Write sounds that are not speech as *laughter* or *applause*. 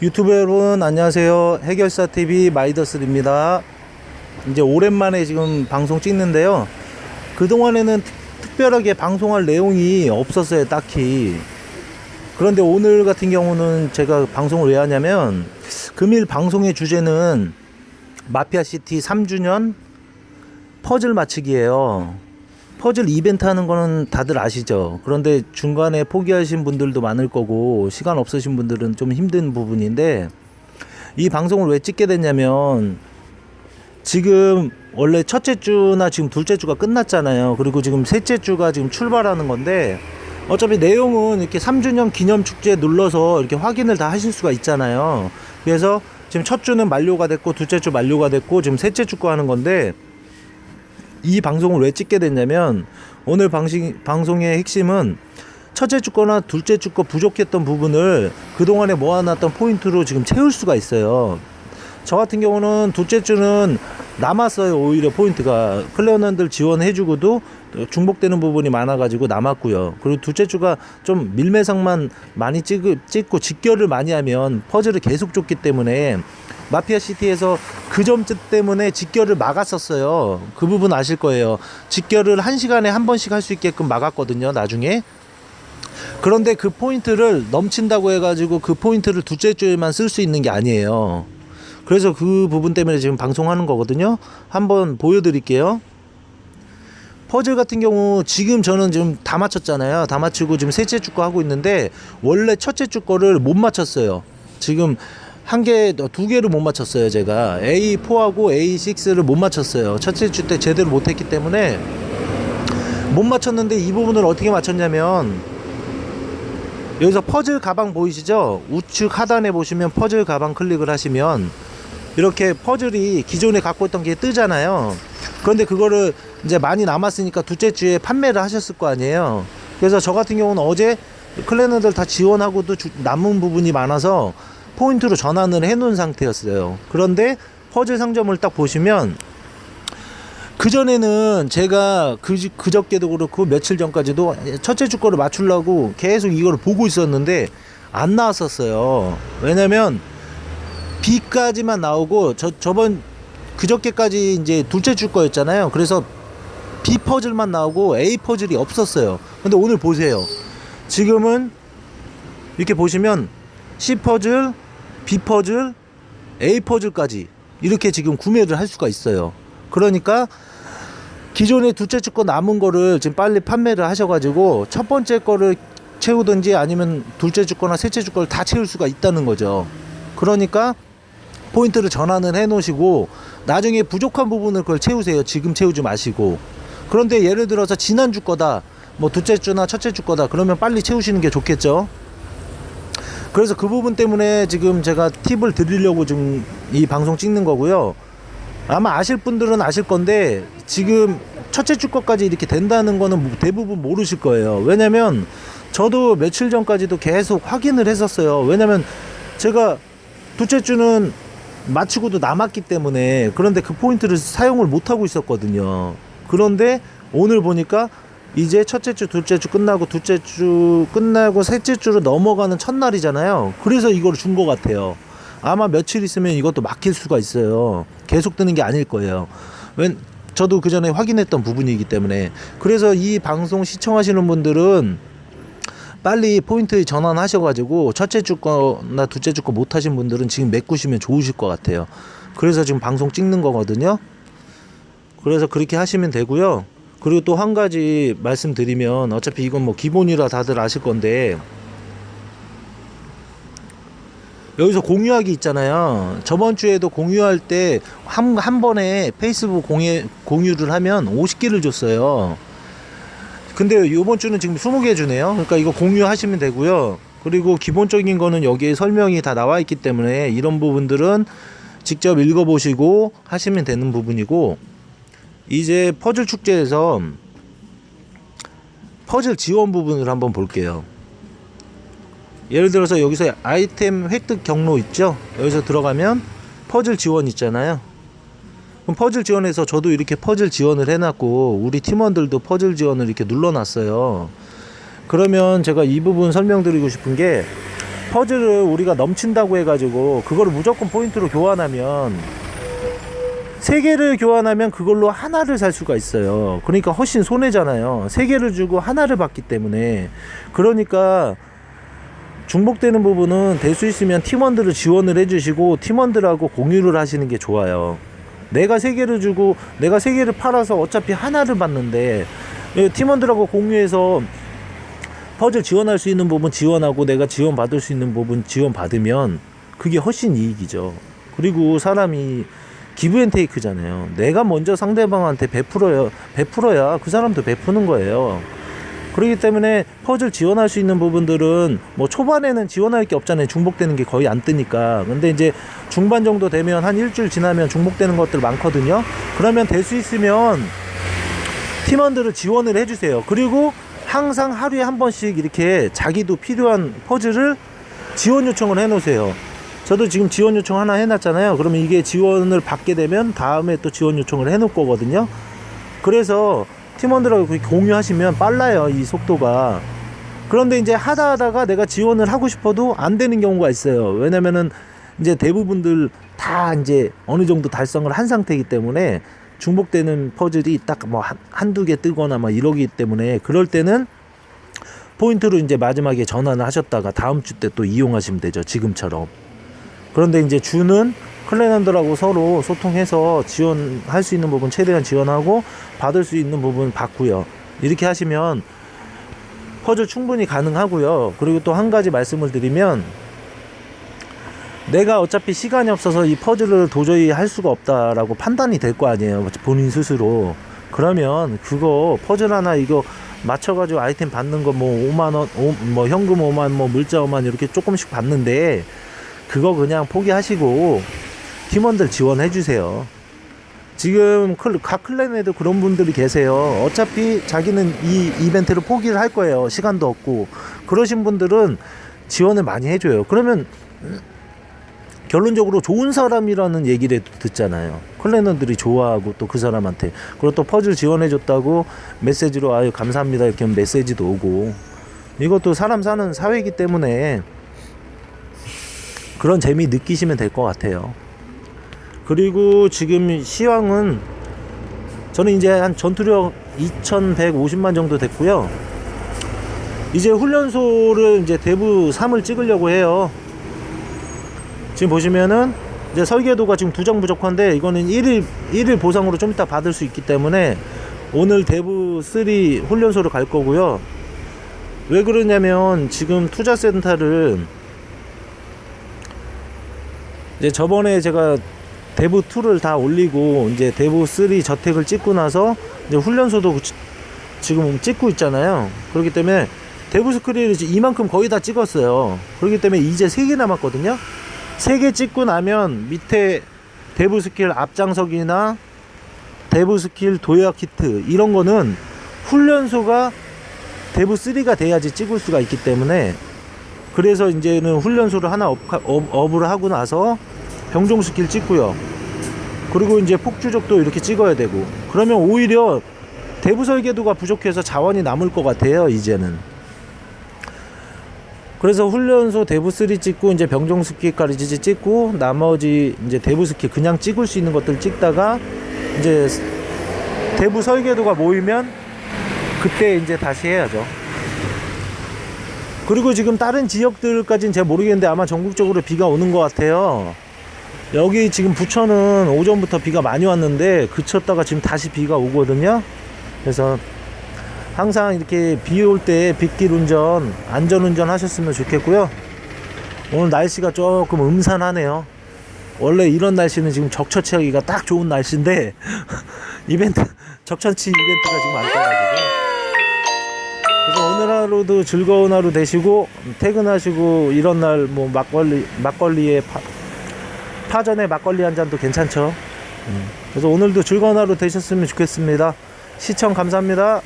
유튜브 여러분 안녕하세요. 해결사 TV 마이더스입니다. 이제 오랜만에 지금 방송 찍는데요. 그동안에는 특- 특별하게 방송할 내용이 없었어요 딱히. 그런데 오늘 같은 경우는 제가 방송을 왜 하냐면 금일 방송의 주제는 마피아시티 3주년 퍼즐 맞추기예요 퍼즐 이벤트 하는 거는 다들 아시죠? 그런데 중간에 포기하신 분들도 많을 거고 시간 없으신 분들은 좀 힘든 부분인데 이 방송을 왜 찍게 됐냐면 지금 원래 첫째 주나 지금 둘째 주가 끝났잖아요. 그리고 지금 셋째 주가 지금 출발하는 건데 어차피 내용은 이렇게 3주년 기념 축제 눌러서 이렇게 확인을 다 하실 수가 있잖아요. 그래서 지금 첫 주는 만료가 됐고 둘째 주 만료가 됐고 지금 셋째 주 거 하는 건데 이 방송을 왜 찍게 됐냐면 오늘 방식, 방송의 핵심은 첫째 주 거나 둘째 주 거 부족했던 부분을 그동안에 모아놨던 포인트로 지금 채울 수가 있어요. 저 같은 경우는 둘째 주는 남았어요. 오히려 포인트가 클레어넌들 지원해주고도 중복되는 부분이 많아가지고 남았고요. 그리고 둘째 주가 좀 밀매상만 많이 찍, 찍고 직결을 많이 하면 퍼즐을 계속 줬기 때문에 마피아 시티에서 그 점 때문에 직결을 막았었어요. 그 부분 아실 거예요. 직결을 한 시간에 한 번씩 할 수 있게끔 막았거든요. 나중에. 그런데 그 포인트를 넘친다고 해가지고 그 포인트를 둘째 주에만 쓸 수 있는 게 아니에요. 그래서 그 부분 때문에 지금 방송하는 거거든요. 한번 보여드릴게요. 퍼즐 같은 경우 지금 저는 지금 다 맞췄잖아요. 다 맞추고 지금 셋째 주 거 하고 있는데 원래 첫째 주 거를 못 맞췄어요. 지금 한 개, 두 개를 못 맞췄어요. 제가 A4하고 A6를 못 맞췄어요. 첫째 주 때 제대로 못 했기 때문에 못 맞췄는데 이 부분을 어떻게 맞췄냐면 여기서 퍼즐 가방 보이시죠? 우측 하단에 보시면 퍼즐 가방 클릭을 하시면 이렇게 퍼즐이 기존에 갖고 있던 게 뜨잖아요. 그런데 그거를 이제 많이 남았으니까 둘째 주에 판매를 하셨을 거 아니에요. 그래서 저 같은 경우는 어제 클래너들 다 지원하고도 주- 남은 부분이 많아서 포인트로 전환을 해 놓은 상태였어요. 그런데 퍼즐 상점을 딱 보시면 그전에는 제가 그, 그저께도 그렇고 며칠 전까지도 첫째 주 거를 맞추려고 계속 이거를 보고 있었는데 안 나왔었어요. 왜냐면 B까지만 나오고 저, 저번 그저께까지 이제 둘째 주 거였잖아요. 그래서 B 퍼즐만 나오고 A 퍼즐이 없었어요. 근데 오늘 보세요. 지금은 이렇게 보시면 C 퍼즐, B 퍼즐, A 퍼즐까지 이렇게 지금 구매를 할 수가 있어요. 그러니까 기존에 둘째 주 거 남은 거를 지금 빨리 판매를 하셔가지고 첫 번째 거를 채우든지 아니면 둘째 주 거나 셋째 주 거를 다 채울 수가 있다는 거죠. 그러니까 포인트를 전환을 해 놓으시고 나중에 부족한 부분을 그걸 채우세요. 지금 채우지 마시고. 그런데 예를 들어서 지난주 거다. 뭐 둘째 주나 첫째 주 거다. 그러면 빨리 채우시는 게 좋겠죠. 그래서 그 부분 때문에 지금 제가 팁을 드리려고 지금 이 방송 찍는 거고요. 아마 아실 분들은 아실 건데 지금 첫째 주 거까지 이렇게 된다는 거는 대부분 모르실 거예요. 왜냐면 저도 며칠 전까지도 계속 확인을 했었어요. 왜냐면 제가 둘째 주는 마치고도 남았기 때문에 그런데 그 포인트를 사용을 못 하고 있었거든요. 그런데 오늘 보니까 이제 첫째 주, 둘째 주 끝나고 둘째 주 끝나고 셋째 주로 넘어가는 첫날이잖아요. 그래서 이걸 준 것 같아요. 아마 며칠 있으면 이것도 막힐 수가 있어요. 계속 뜨는 게 아닐 거예요. 웬 저도 그 전에 확인했던 부분이기 때문에 그래서 이 방송 시청하시는 분들은 빨리 포인트 전환하셔가지고 첫째 주 거나 둘째 주 거 못하신 분들은 지금 메꾸시면 좋으실 것 같아요. 그래서 지금 방송 찍는 거거든요. 그래서 그렇게 하시면 되고요. 그리고 또 한 가지 말씀드리면 어차피 이건 뭐 기본이라 다들 아실 건데 여기서 공유하기 있잖아요. 저번 주에도 공유할 때 한 한 번에 페이스북 공유 공유를 하면 50개를 줬어요. 근데 이번 주는 지금 20개 주네요. 그러니까 이거 공유하시면 되고요. 그리고 기본적인 거는 여기에 설명이 다 나와 있기 때문에 이런 부분들은 직접 읽어보시고 하시면 되는 부분이고 이제 퍼즐 축제에서 퍼즐 지원 부분을 한번 볼게요. 예를 들어서 여기서 아이템 획득 경로 있죠? 여기서 들어가면 퍼즐 지원 있잖아요. 그럼 퍼즐 지원에서 저도 이렇게 퍼즐 지원을 해놨고 우리 팀원들도 퍼즐 지원을 이렇게 눌러놨어요. 그러면 제가 이 부분 설명드리고 싶은 게 퍼즐을 우리가 넘친다고 해가지고 그거를 무조건 포인트로 교환하면 세 개를 교환하면 그걸로 하나를 살 수가 있어요. 그러니까 훨씬 손해잖아요. 세 개를 주고 하나를 받기 때문에 그러니까 중복되는 부분은 될 수 있으면 팀원들을 지원을 해주시고 팀원들하고 공유를 하시는 게 좋아요. 내가 세 개를 주고 내가 세 개를 팔아서 어차피 하나를 받는데 예, 팀원들하고 공유해서 퍼즐 지원할 수 있는 부분 지원하고 내가 지원 받을 수 있는 부분 지원 받으면 그게 훨씬 이익이죠. 그리고 사람이 기브앤테이크잖아요. 내가 먼저 상대방한테 베풀어야 베풀어야 그 사람도 베푸는 거예요. 그렇기 때문에 퍼즐 지원할 수 있는 부분들은 뭐 초반에는 지원할 게 없잖아요. 중복되는 게 거의 안 뜨니까. 근데 이제 중반 정도 되면 한 일주일 지나면 중복되는 것들 많거든요. 그러면 될 수 있으면 팀원들을 지원을 해주세요. 그리고 항상 하루에 한 번씩 이렇게 자기도 필요한 퍼즐을 지원 요청을 해놓으세요. 저도 지금 지원 요청 하나 해놨잖아요. 그러면 이게 지원을 받게 되면 다음에 또 지원 요청을 해놓을 거거든요. 그래서 팀원들하고 공유하시면 빨라요. 이 속도가. 그런데 이제 하다 하다가 내가 지원을 하고 싶어도 안 되는 경우가 있어요. 왜냐면은 이제 대부분들 다 이제 어느 정도 달성을 한 상태이기 때문에 중복되는 퍼즐이 딱 뭐 한두 개 뜨거나 막 이러기 때문에 그럴 때는 포인트로 이제 마지막에 전환을 하셨다가 다음 주 때 또 이용하시면 되죠. 지금처럼. 그런데 이제 주는 클랜원들하고 서로 소통해서 지원할 수 있는 부분 최대한 지원하고 받을 수 있는 부분 받고요. 이렇게 하시면 퍼즐 충분히 가능하고요. 그리고 또 한 가지 말씀을 드리면 내가 어차피 시간이 없어서 이 퍼즐을 도저히 할 수가 없다라고 판단이 될 거 아니에요. 본인 스스로. 그러면 그거 퍼즐 하나 이거 맞춰가지고 아이템 받는 거 뭐 5만원, 뭐 현금 5만, 뭐 물자 5만 이렇게 조금씩 받는데 그거 그냥 포기하시고 팀원들 지원해 주세요. 지금 클- 각 클랜에도 그런 분들이 계세요. 어차피 자기는 이 이벤트를 포기를 할 거예요. 시간도 없고. 그러신 분들은 지원을 많이 해줘요. 그러면 음, 결론적으로 좋은 사람이라는 얘기를 듣잖아요. 클랜원들이 좋아하고 또 그 사람한테. 그리고 또 퍼즐 지원해줬다고 메시지로 아유 감사합니다 이렇게 메시지도 오고. 이것도 사람 사는 사회이기 때문에 그런 재미 느끼시면 될 것 같아요. 그리고 지금 시황은 저는 이제 한 전투력 2150만 정도 됐고요. 이제 훈련소를 이제 대부 3을 찍으려고 해요. 지금 보시면은 이제 설계도가 지금 두 장 부족한데 이거는 1일 1일 보상으로 좀 이따 받을 수 있기 때문에 오늘 대부 3 훈련소를 갈 거고요. 왜 그러냐면 지금 투자센터를 이제 저번에 제가 대부 2를 다 올리고 이제 대부 3 저택을 찍고 나서 이제 훈련소도 그- 지금 찍고 있잖아요. 그렇기 때문에 대부 스크린을 이만큼 거의 다 찍었어요. 그렇기 때문에 이제 3개 남았거든요. 3개 찍고 나면 밑에 대부 스킬 앞장서기나 대부 스킬 도약 키트 이런 거는 훈련소가 대부 3가 돼야지 찍을 수가 있기 때문에 그래서 이제는 훈련소를 하나 업, 업, 업을 하고 나서 병종 스킬 찍고요. 그리고 이제 폭주족도 이렇게 찍어야 되고 그러면 오히려 대부 설계도가 부족해서 자원이 남을 것 같아요 이제는 그래서 훈련소 대부 3 찍고 이제 병종 스킬까지 찍고 나머지 이제 대부 스킬 그냥 찍을 수 있는 것들 찍다가 이제 대부 설계도가 모이면 그때 이제 다시 해야죠. 그리고 지금 다른 지역들까지는 제가 모르겠는데 아마 전국적으로 비가 오는 것 같아요. 여기 지금 부천은 오전부터 비가 많이 왔는데 그쳤다가 지금 다시 비가 오거든요. 그래서 항상 이렇게 비 올 때 빗길 운전, 안전 운전 하셨으면 좋겠고요. 오늘 날씨가 조금 음산하네요. 원래 이런 날씨는 지금 적처치 하기가 딱 좋은 날씨인데 *laughs* 이벤트 적처치 이벤트가 지금 안 떠가지고 그래서 오늘 하루도 즐거운 하루 되시고 퇴근하시고 이런 날 뭐 막걸리 막걸리에 파, 파전에 막걸리 한 잔도 괜찮죠. 음. 그래서 오늘도 즐거운 하루 되셨으면 좋겠습니다. 시청 감사합니다.